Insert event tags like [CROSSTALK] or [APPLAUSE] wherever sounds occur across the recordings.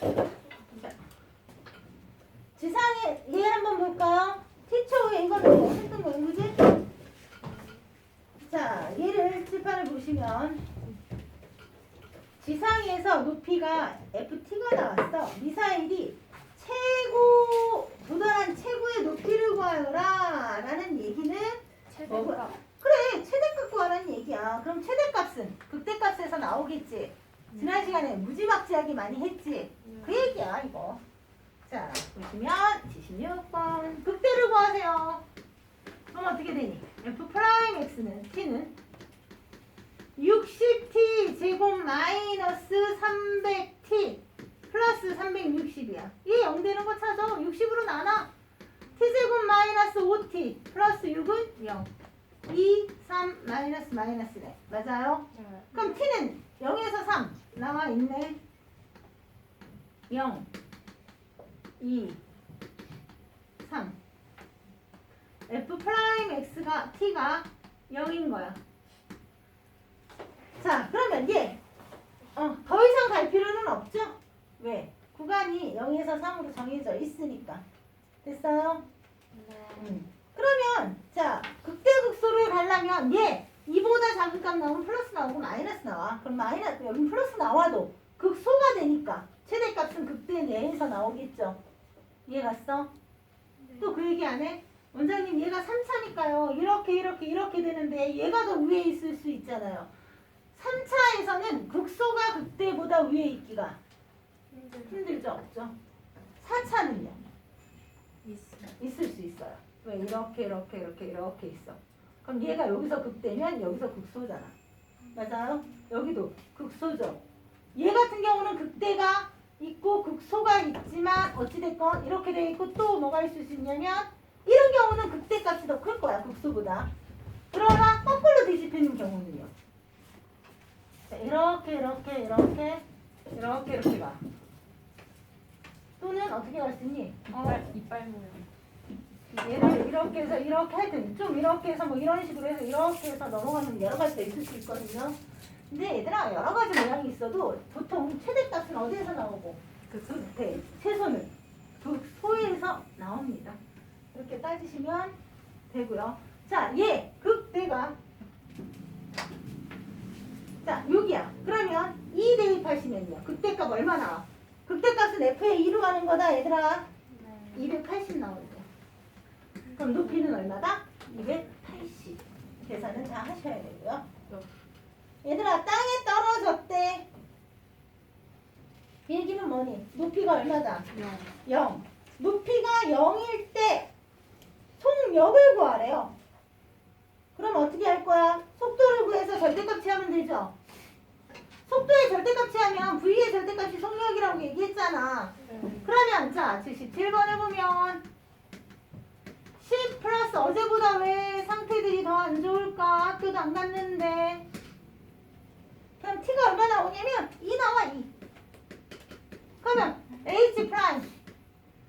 자, 지상에 얘 한번 볼까요? 티초에 이거는 했던 거예요, 그지? 자, 얘를 칠판을 보시면 지상에서 높이가 FT가 나왔어. 미사일이 최고 도달한 최고의 높이를 구하여라 라는 얘기는 최대가 그래 최대값 구하라는 얘기야. 그럼 최대값은 극대값에서 나오겠지. 지난 시간에 무지막지하게 많이 했지. 그 얘기야 이거. 자 보시면 76번 극대를 구하세요. 그럼 어떻게 되니? f 프라임 x는 t는 60t 제곱 마이너스 300t 플러스 360이야. 이게 0 되는 거 찾아. 60으로 나눠. t 제곱 마이너스 5t 플러스 6은 0. 2, 3, 마이너스 마이너스네. 맞아요? 네. 그럼 t는 0에서 3 나와 있네. 0, 2, 3. f 프라임 x가 t가 0인 거야. 자, 그러면 얘 어, 더 이상 갈 필요는 없죠? 왜? 구간이 0에서 3으로 정해져 있으니까. 됐어요? 음. 그러면 자 극대극소를 가려면 얘 이보다 작은 값 나오면 플러스 나오고 마이너스 나와. 그럼 마이너스 여기 플러스 나와도 극소가 되니까 최대값은 극대 내에서 나오겠죠. 이해 갔어? 또그 얘기 안 해? 원장님 얘가 3차니까요. 이렇게 이렇게 이렇게 되는데 얘가 더 위에 있을 수 있잖아요. 3차에서는 극소가 극대보다 위에 있기가 힘들죠? 없죠? 4차는요? 있어. 있을 수 있어요. 왜 이렇게 이렇게 이렇게 이렇게 있어. 그럼 얘가 여기서 극대면 여기서 극소잖아. 맞아요? 여기도 극소죠. 얘 같은 경우는 극대가 있고 극소가 있지만 어찌됐건 이렇게 돼 있고 또 뭐가 있을 수 있냐면 이런 경우는 극대 값이 더 클 거야 극소보다. 그러나 거꾸로 뒤집히는 경우는요. 자, 이렇게 이렇게 이렇게 이렇게 이렇게 가. 또는 어떻게 갈수 있니? 어, 이빨 이빨 모양. 얘를 이렇게 해서 이렇게 하든 좀 이렇게 해서 뭐 이런 식으로 해서 이렇게 해서 넘어가는 여러 가지가 있을 수 있거든요. 근데 얘들아 여러 가지 모양이 있어도 보통 최대값은 어디에서 나오고 그 극대 최소는 극소에서 나옵니다. 이렇게 따지시면 되고요. 자, 얘 극대가 자 여기야. 그러면 2 대입하시면요. 극대값 얼마 나와? 극대값은 f의 2로 가는 거다 얘들아. 네. 280 나오죠. 그럼 높이는 얼마다? 280. 계산은 다 하셔야 되고요. 얘들아 땅에 떨어졌대. 이 얘기는 뭐니? 높이가 얼마다? 0. 0. 높이가 0일 때 속력을 구하래요. 그럼 어떻게 할 거야? 속도를 구해서 절대값 취하면 되죠? 속도의 절대값 취하면 V의 절대값이 속력이라고 얘기했잖아. 네. 그러면 자 77번에 보면 10 플러스 어제보다 왜 상태들이 더 안 좋을까? 학교도 안 갔는데 그럼 t가 얼마 나오냐면 2 나와 2 그러면 h 프라임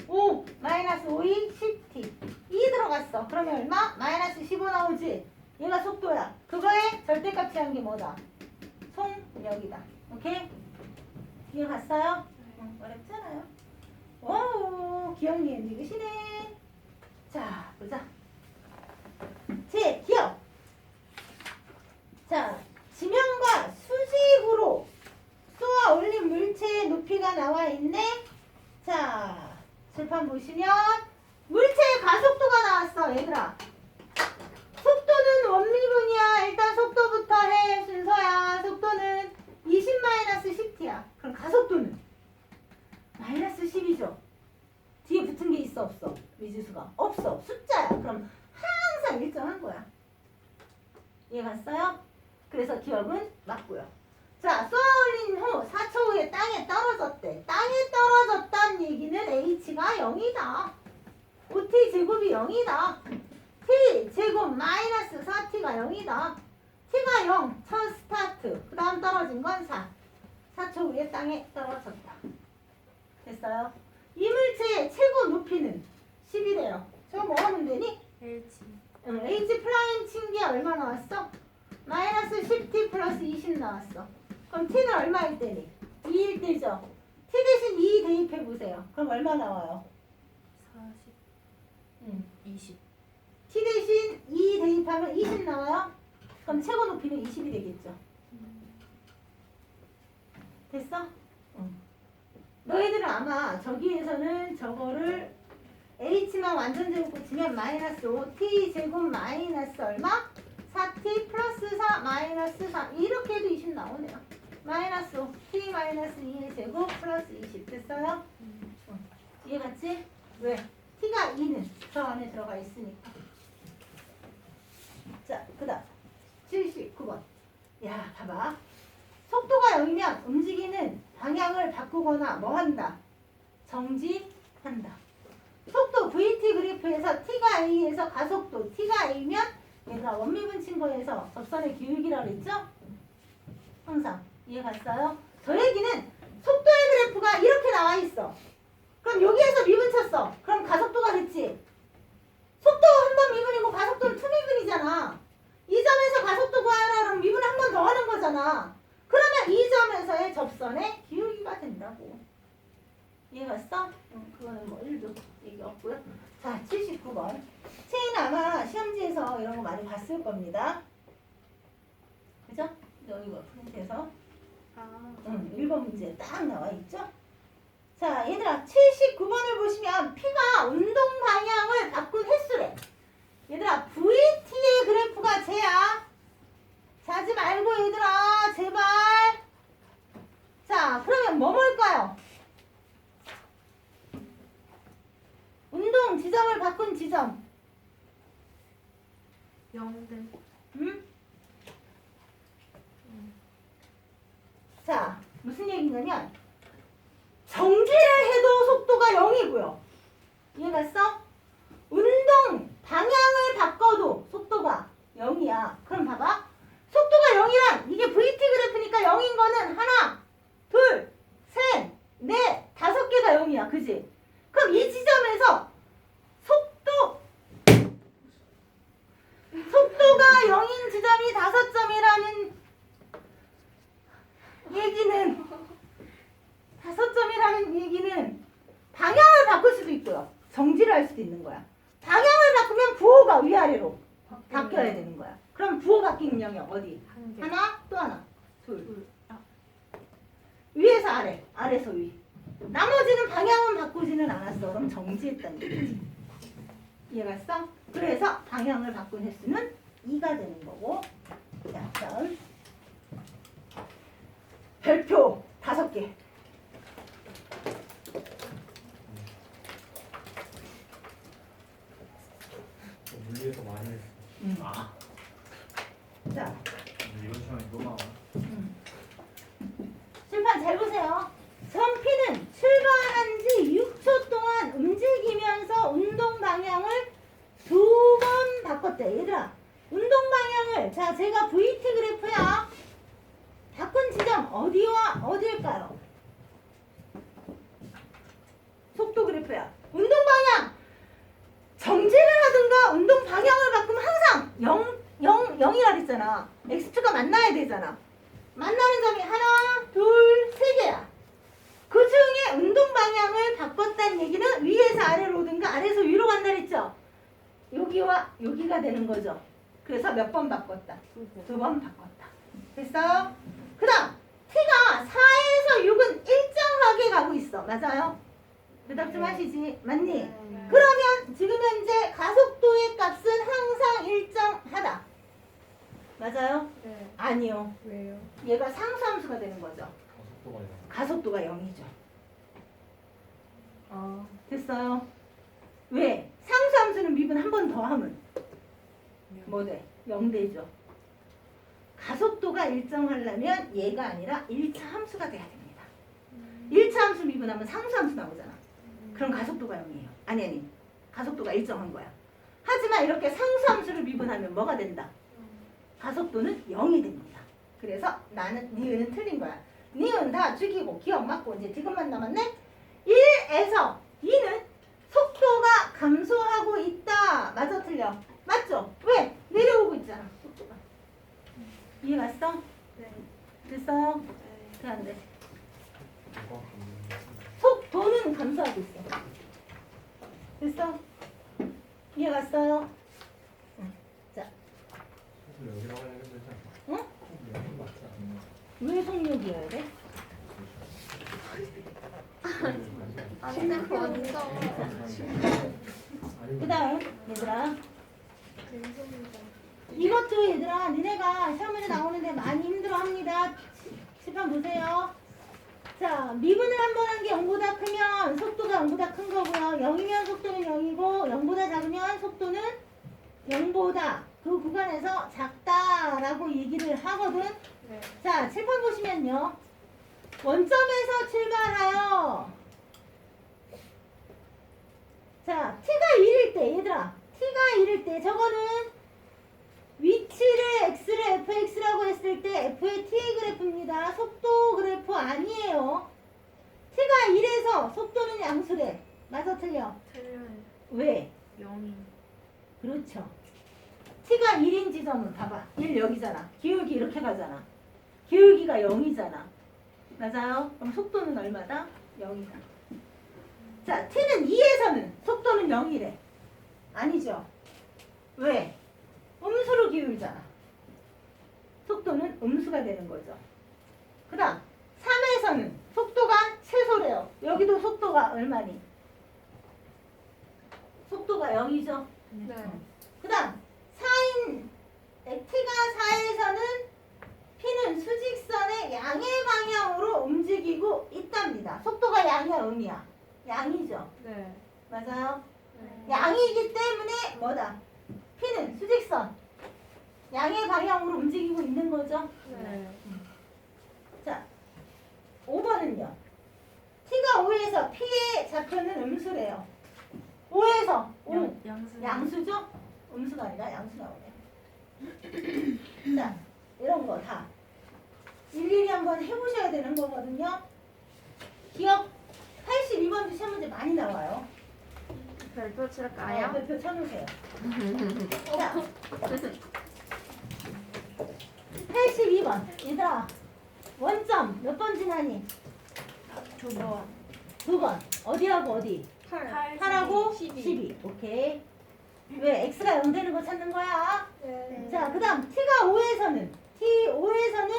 5 마이너스 5이 10t 2 들어갔어 그러면 얼마? 마이너스 15 나오지 얘가 속도야 그거의 절대값 취한 게 뭐다? 속력이다 오케이? 이해 갔어요? 응, 어렵잖아요 오, 기억력 읽으시네. 자, 보자. 제 기억. 자, 지면과 수직으로 쏘아 올린 물체의 높이가 나와 있네. 자, 칠판 보시면 물체의 가속도가 나왔어, 얘들아. 3 떨어진 건 4. 4초 후에 땅에 떨어졌다. 됐어요? 이 물체의 최고 높이는 10이래요. 저거 뭐 하면 되니? H. 응, H 프라임 친 게 얼마 나왔어? 마이너스 10t 플러스 20 나왔어. 그럼 t는 얼마일 때니? 2일 때죠. t 대신 2 대입해 보세요. 그럼 얼마 나와요? 40. 응. 20. t 대신 2 대입하면 20 나와요? 그럼 최고 높이는 20이 되겠죠. 됐어? 응. 너희들은 아마 저기에서는 저거를 h만 완전 제곱 붙이면 마이너스 5t 제곱 마이너스 얼마? 4t 플러스 4 마이너스 3 이렇게 해도 20 나오네요. 마이너스 5 t 마이너스 2의 제곱 플러스 20 됐어요? 응. 이해갔지? 왜? t가 2는 저 안에 들어가 있으니까. 자, 그 다음 79번. 야, 봐봐. 속도가 0이면 움직이는 방향을 바꾸거나 뭐 한다? 정지한다. 속도 VT 그래프에서 T가 A에서 가속도 T가 A면 얘가 원미분 친거에서 접선의 기울기라고 그랬죠? 항상 이해 갔어요? 저 얘기는 속도의 그래프가 이렇게 나와 있어. 그럼 여기에서 미분 쳤어. 그럼 가속도가 됐지? 속도 한 번 미분이고 가속도는 투미분이잖아. 이 점에서 가속도 구하라 그러면 미분 한 번 더 하는 거잖아. 그러면 이 점에서의 접선의 기울기가 된다고. 이해갔어? 응, 그거는 뭐 1도 얘기 없고요. 자, 79번. 체인 아마 시험지에서 이런 거 많이 봤을 겁니다. 그죠? 여기 뭐 프린트에서 아, 응, 1번 문제 딱 나와 있죠? 자, 얘들아, 79번을 보시면 P가 운동 방향을 바꾼 횟수래. 얘들아, VT의 그래프가 쟤야. 자지 말고 얘들아, 제발. 자, 그러면 뭐 뭘까요? 운동 지점을 바꾼 지점. 0대. 음? 자, 무슨 얘기냐면 정지를 해도 속도가 0이고요. 이해갔어? 운동 방향을 바꿔도 속도가 0이야. 그럼 봐봐. 속도가 0이란 이게 VT 그래프니까 0인 거는 하나, 둘, 셋, 넷, 다섯 개가 0이야. 그지? 그럼 이 지점에서 속도 속도가 0인 지점이 다섯 점이라는 얘기는 다섯 점이라는 얘기는 방향을 바꿀 수도 있고요. 정지를 할 수도 있는 거야. 방향을 바꾸면 부호가 위아래로 바뀌어야 되는 거야. 그럼 부호 바뀌는 영역 어디? 하나 또 하나 둘 둘. 아, 위에서 아래 아래서 위 나머지는 방향은 바꾸지는 않았어. 그럼 정지했다는 얘기지. 이해갔어? 그래서 방향을 바꾼 횟수는 2가 되는 거고 자 다음 별표 다섯 개 물리에서 많이 음. 자 이런 시간이 너무 많아. 음. 심판 잘 보세요. 선피는 출발한 지 6초 동안 움직이면서 운동 방향을 두 번 바꿨대. 얘들아, 운동 방향을 자 제가 VT 그래프야. 바꾼 지점 어디와 어디일까요? 속도 그래프야. 운동 방향 정지를 하든가 운동 방향을 바꾸면 항상 0, 0, 0이라 그랬잖아. X2가 만나야 되잖아. 만나는 점이 하나, 둘, 세 개야. 그 중에 운동 방향을 바꿨다는 얘기는 위에서 아래로 오든가 아래에서 위로 간다 그랬죠? 여기와 여기가 되는 거죠. 그래서 몇 번 바꿨다? 두 번 바꿨다. 됐어요? 그 다음, T가 4에서 6은 일정하게 가고 있어. 맞아요? 대답 좀 네. 하시지. 맞니? 네. 그러면 지금 현재 가속도의 값은 항상 일정하다. 맞아요? 네. 아니요. 왜요? 얘가 상수함수가 되는 거죠. 속도가 있어. 가속도가 0이죠. 아, 됐어요? 왜? 상수함수는 미분 한 번 더 하면 네. 뭐 돼? 0 되죠. 가속도가 일정하려면 얘가 아니라 1차 함수가 돼야 됩니다. 1차 함수 미분하면 상수함수 나오잖아. 그럼 가속도가 0이에요. 아니 아니. 가속도가 일정한 거야. 하지만 이렇게 상수함수를 미분하면 뭐가 된다? 가속도는 0이 됩니다. 그래서 나는 니은은 틀린 거야. 니은 다 죽이고 기억 맞고 이제 지금만 남았네. 1에서 2는 속도가 감소하고 있다. 맞아 틀려. 맞죠? 왜? 내려오고 있잖아. 속도가. 이해 갔어? 네. 됐어요? 네. 그안 돼. 속도는 암수하고 있어. 됐어? 이해 갔어요? 응. 자, 여기라고 해야 되지 않나? 응? 왜 속력이어야 돼? 안돼 먼저. 그 다음, 얘들아. 이것도 얘들아, 니네가 시험에 나오는데 많이 힘들어 합니다. 칠판 보세요. 자, 미분을 한 번 한 게 0보다 크면 속도가 0보다 큰 거고요. 0이면 속도는 0이고 0보다 작으면 속도는 0보다 그 구간에서 작다라고 얘기를 하거든. 네. 자, 칠판 보시면요. 원점에서 출발하여. 자, t가 1일 때, 얘들아. t가 1일 때, 저거는 위치를 x를 fx라고 했을 때 f의 t의 그래프입니다. 속도 그래프 아니에요. t가 1에서 속도는 양수래. 맞아, 틀려. 틀려요. 왜? 영이. 그렇죠. T가 1인 지점은 봐봐. 1 여기잖아. 기울기 이렇게 가잖아. 기울기가 0이잖아. 맞아요? 그럼 속도는 얼마다? 0이다. 자, t는 2에서는 속도는 0이래. 아니죠? 왜? 음수로 기울잖아. 속도는 음수가 되는 거죠. 그 다음 3에서는 속도가 최소래요. 여기도 속도가 얼마니? 속도가 0이죠. 네. 그 다음 4인 t가 4에서는 p는 수직선의 양의 방향으로 움직이고 있답니다. 속도가 양이야 음이야? 양이죠. 네. 맞아요. 네. 양이기 때문에 뭐다? p는 수직선 양의 방향으로 움직이고 있는 거죠. 네. 자 5번은요. t가 5에서 p의 좌표는 음수래요. 5에서 5 양, 양수. 양수죠? 음수가 아니라 양수 나오네. 자, 이런 거 다 일일이 한번 해보셔야 되는 거거든요. 기억 82번도 시험 문제 많이 나와요. 별표 어, 칠까요? 별표 쳐놓으세요. [LAUGHS] 자, 82번. 얘들아, 원점 몇 번 지나니? 두 번. 두 번. 어디하고 어디? 8. 8하고 12. 오케이. 왜? x가 0 되는 거 찾는 거야? 네. 자, 그 다음 t가 5에서는 t 5에서는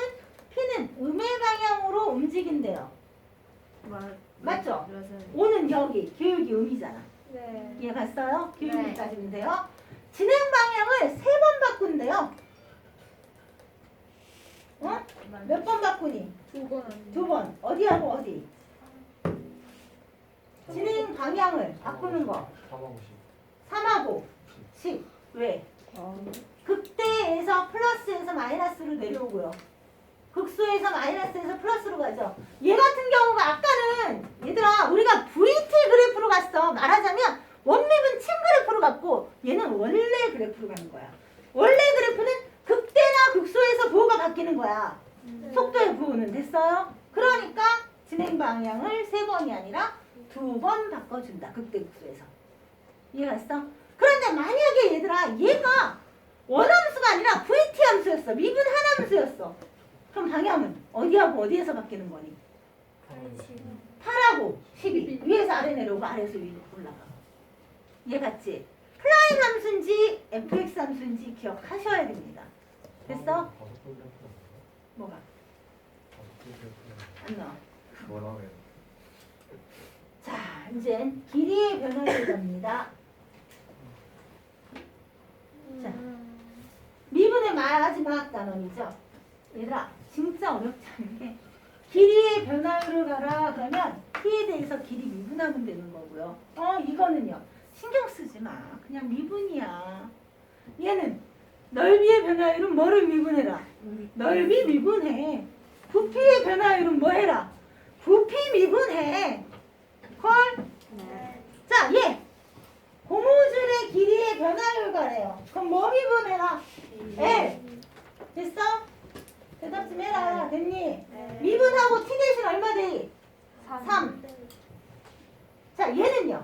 p는 음의 방향으로 움직인대요. 맞, 맞죠? 맞아요. 5는 여기, 기울기 음이잖아. 네. 이해 갔어요? 기울기 네. 따지면 돼요. 진행 방향을 세 번 바꾼대요. 어? 몇 번 바꾸니? 두 번. 두 번. 어디하고 어디? 진행 방향을 바꾸는 거. 450 3하고 10. 왜? 어. 극대에서 플러스에서 마이너스로 내려오고요. 극소에서 마이너스에서 플러스로 가죠. 얘 같은 경우가 아까는 얘들아 우리가 VT 그래프로 갔어. 말하자면 원립은 침 그래프로 갔고 얘는 원래 그래프로 가는 거야. 원래 그래프는 극대나 극소에서 부호가 바뀌는 거야. 속도의 부호는 됐어요? 그러니까 진행 방향을 세 번이 아니라 두 번 바꿔준다. 극대 극소에서. 이해갔어? 그런데 만약에 얘들아 얘가 원함수가 아니라 VT 함수였어. 미분 한 함수였어. 그럼 방향은 어디하고 어디에서 바뀌는 거니? 8하고 12. 위에서 아래 내려오고 아래에서 위로 올라가. 이해갔지? 플라인 함수인지 fx 함수인지 기억하셔야 됩니다. 됐어? 뭐가? 안 나와. 자, 이제 길이의 변화를 갑니다. 자. 미분의 마지막 단원이죠. 얘들아, 진짜 어렵지 않은 게 길이의 변화율을 가라 그러면 t에 대해서 길이 미분하면 되는 거고요. 어, 이거는요. 신경 쓰지 마. 그냥 미분이야. 얘는 넓이의 변화율은 뭐를 미분해라? 넓이 미분해. 부피의 변화율은 뭐 해라? 부피 미분해. 콜? 네. 자, 얘 고무줄의 길이의 변화율 가래요. 그럼 뭐 미분해라? L. 됐어? 대답 좀 해라. 됐니? 네. 미분하고 t 대신 얼마 돼? 3. 삼. 자, 얘는요.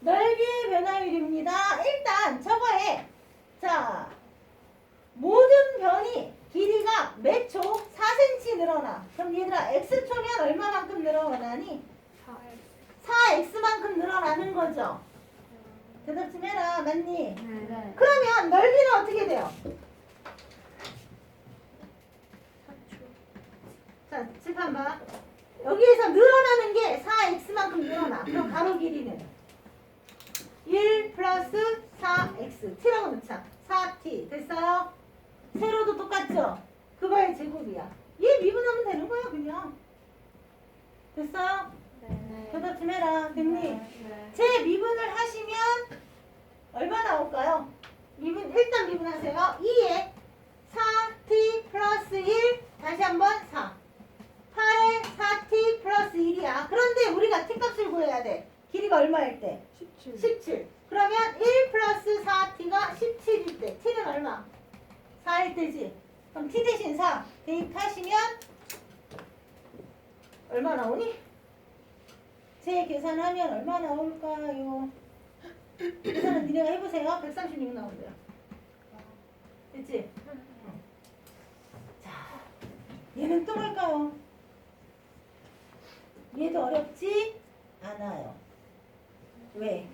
넓이의 변화율입니다. 일단 저거에 자 모든 변이 길이가 몇 초? 4cm 늘어나. 그럼 얘들아 x초면 얼마만큼 늘어나니? 4x. 4x만큼 늘어나는 거죠. 대답 좀 해라. 맞니? 네. 그러면 넓이는 어떻게 돼요? 4초. 자, 칠판 봐. 여기에서 늘어나는 게 4x만큼 늘어나. 그럼 가로 길이는 1 플러스 4x. t라고 넣자. 4t. 됐어요? 세로도 똑같죠? 그거의 제곱이야. 얘 미분하면 되는 거야, 그냥. 됐어요? 네. 대답 좀 해라. 네. 제 미분을 하시면 얼마 나올까요? 미분 일단 미분하세요. 2에 4t 플러스 1 다시 한번 4. 8에 4t 플러스 1이야. 그런데 우리가 t 값을 구해야 돼. 길이가 얼마일 때? 17. 17. 그러면 1 플러스 4t가 17일 때 t는 얼마? 4일 때지. 그럼 t 대신 4 대입하시면 얼마 나오니? 제 계산하면 얼마 나올까요? 계산은 니네가 해보세요. 136 나온대요. 됐지? 응. 자, 얘는 또 뭘까요? 얘도 어렵지 않아요. 왜?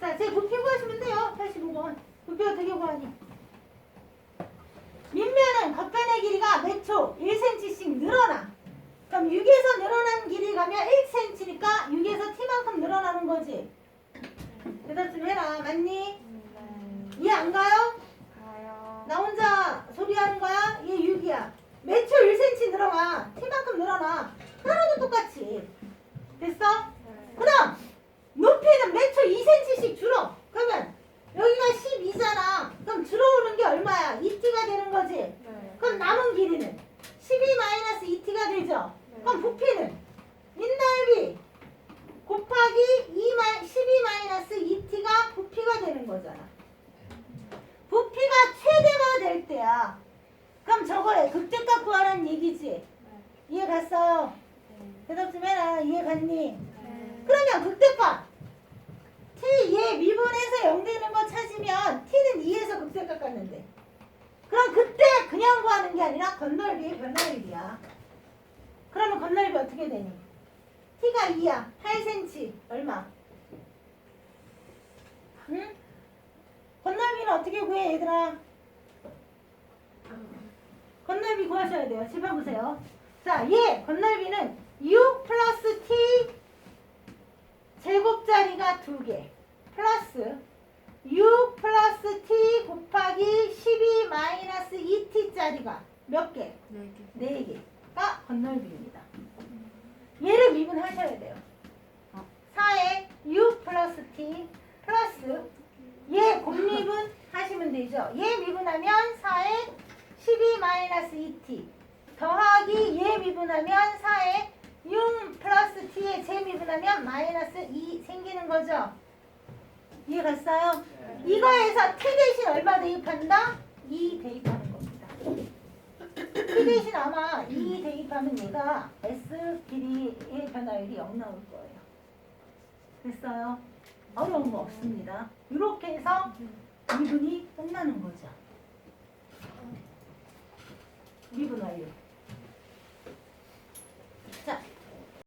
자, 제 부피 구하시면 돼요. 85번. 부피가 되게 구하니. 밑면은 겉변의 길이가 몇 초? 1cm씩 늘어나. 그럼 6에서 늘어난 길이 가면 1cm니까 6에서 t만큼 늘어나는 거지. 대답 좀 해라. 맞니? 네. 이해 안 가요? 가요. 나 혼자 소리하는 거야? 얘 6이야. 몇초 1cm 늘어나. t만큼 늘어나. 하나도 똑같이. 됐어? 네. 그 다음 높이는 몇초 2cm씩 줄어. 그러면 여기가 12잖아. 그럼 줄어오는 게 얼마야? 2t가 되는 거지. 네. 그럼 남은 길이는 12-2t가 되죠. 네. 그럼 부피는 윗넓이 곱하기 12-2t가 부피가 되는 거잖아. 부피가 최대가 될 때야. 그럼 저거에 극대값 구하라는 얘기지. 네. 이해 갔어요? 네. 대답 좀 해라. 이해 갔니? 네. 그러면 극대값 t 얘 미분해서 0 되는 거 찾으면 t는 2에서 극대값 갔는데 그럼 그때 그냥 구하는 게 아니라 건널비의 변화율이야 그러면 건널비 어떻게 되니? t가 2야 8cm 얼마? 응? 건널비는 어떻게 구해 얘들아? 건널비 구하셔야 돼요 집어 보세요 자 얘 건널비는 6 플러스 t 제곱자리가 두개 플러스 6 플러스 t 곱하기 12 마이너스 2t짜리가 몇 개? 네 개. 4개 가 건널비입니다. 얘를 미분하셔야 돼요. 4에 6 플러스 t 플러스 얘 곱미분 하시면 되죠. 얘 미분하면 4에 12 마이너스 2t 더하기 얘 미분하면 4에 6 플러스 t에 제 미분하면 마이너스 2 생기는 거죠. 이해 갔어요? 이거에서 t 대신 얼마 대입한다? 2 대입하는 겁니다. 그 대신 아마 이 대입하면 얘가 S 길이의 변화율이 0 나올 거예요. 됐어요? 어려운 거 없습니다. 이렇게 해서 2분이 끝나는 거죠. 2분화율. 자.